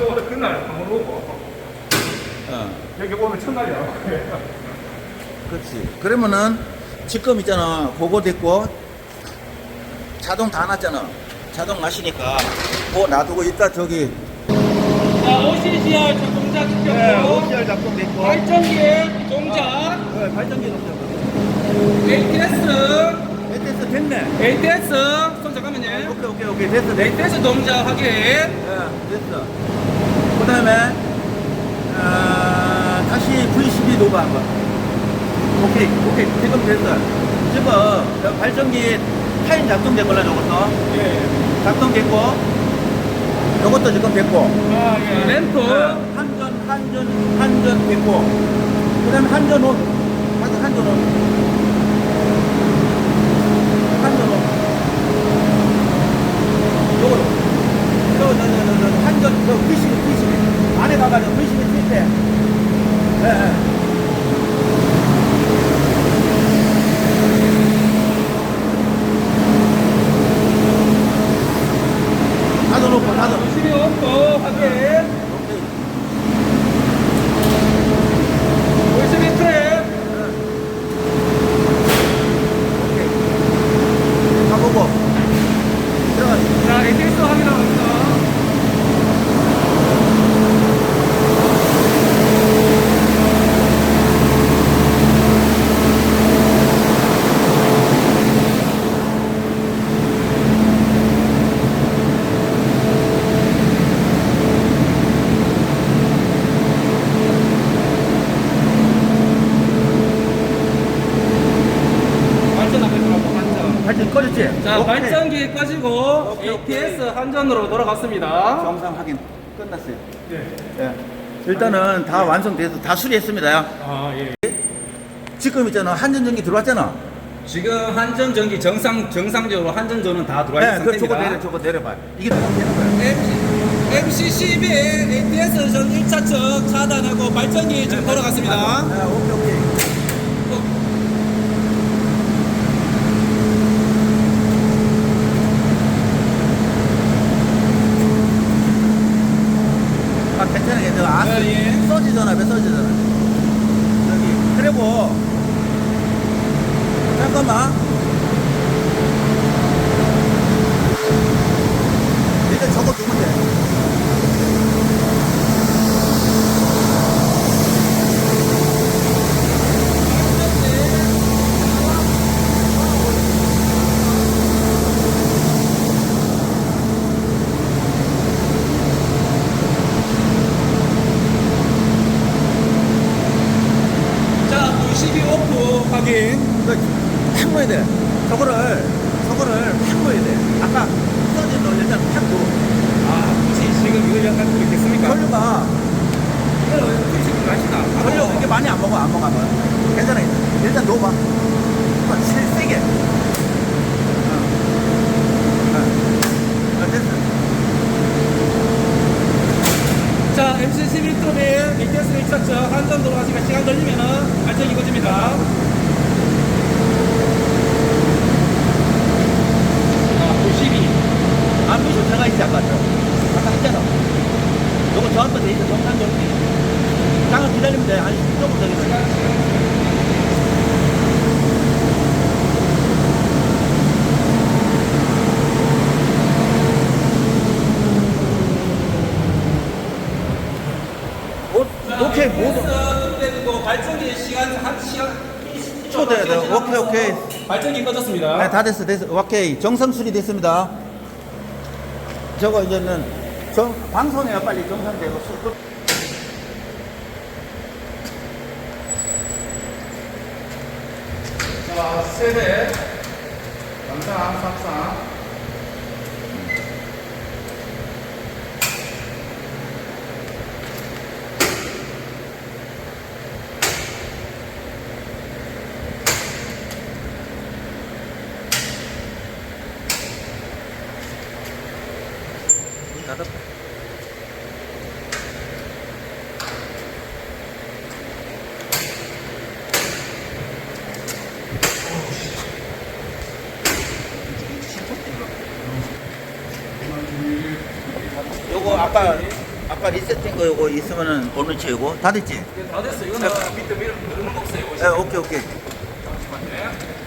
또 오늘 그날 한번 오고 어. 여기 오면 첫날이야. 그렇지. 그러면은 지금 있잖아. 그거 됐고 자동 다 놨잖아. 자동 나시니까 그거 놔두고 이따 저기 자, OCCR 동작 시켰고, OCR 작동 됐고 발전기 동작, 네, 발전기 동작. ATS, 됐어 됐네. ATS, 손 잠깐만요. 오케이 오케이 오케이 됐어 됐어. ATS 동작 확인. 예, 됐어. 그 다음에 어, 다시 V12 노브 한번. 오케이 오케이 지금 됐어. 지금 저 발전기 타임 작동 됐걸라 저것도. 예. 작동 됐고 이것도 지금 됐고. 아, 예. 램프, 네, 한전, 한전, 한전 됐고. 그 다음에 한전 온. 한전, 한전 온. 한전 온. 요거로. 저, 저, 저, 저, 저, 한전, 저, V12, V12. 안에 가가지고 V12 칠 때. 예, 예. 닫아놓고, 닫아놓고. 12 없고 확인. 오케이. 52 트랩, 오케이. 가보고. 들어가. 자, ATS 확인합니다. 발전 앞에 들어가고 발전. 꺼졌지? 자, 오케이. 발전기 꺼지고 오케이, 오케이. ATS 한전으로 돌아갔습니다. 정상 확인 끝났어요. 예. 예. 일단은 다 완성돼서 다 수리했습니다. 아, 예. 지금 있잖아 한전전기 들어왔잖아. 지금 한전 전기 정상 정상적으로 한전 전은 다 들어와 있는 그 저거 상태입니다. 내려 저거 내려봐. 이게 다 되는 거야. MCCB ATS 전 1차측 차단하고 발전기 지금 돌아갔습니다. 아, 오케이 오케이. 아 괜찮아 괜찮아. 아, 예, 예. 써지잖아. 여기 그리고 잠깐만. 일단 저거 두면 돼. 자, 92 확인. 이거 팍 넣어야 돼. 저거를, 저거를 팍 넣어야 돼. 아까 써진 거 일단 팍 넣어. 아, 혹시 지금 이거 약간 그렇겠습니까? 걸류가, 이거 지금 맛이다. 걸류 이게 많이 안 먹어, 안 먹어, 안 먹어. 괜찮아. 일단 넣어봐. 한번 세, 세게. 어. 어. 어, 됐어. 자, MCCB 트롭에 ATS 1차측 한전 돌아가시면 시간 걸리면은 발전기 꺼집니다. 아, 92. 들어가 있지, 아까 저. 아까 했잖아. 요거 저한테 돼 있어, 정상 정리. 잠깐 기다리면 돼. 한 10분 더 기다려. 오, 오케이, 모두. 그리고 발전기 시간 한 시간 초대, 네, 오케이, 오케이. 발전기 꺼졌습니다. 네, 다 됐어, 됐어. 오케이. 정상 수리 됐습니다. 저거 이제는 정, 방송해야 빨리 정상되고 수- 자, 세대. 감상, 삭상. 닫았다. 요거 아까 아까 리셋된 거 요거 있으면은 오늘 채우고 다 됐지? 이게 다 됐어. 이거는 밑에 밀 누르는 거 없어요. 이거. 네, 오케이 오케이. 잠시만요.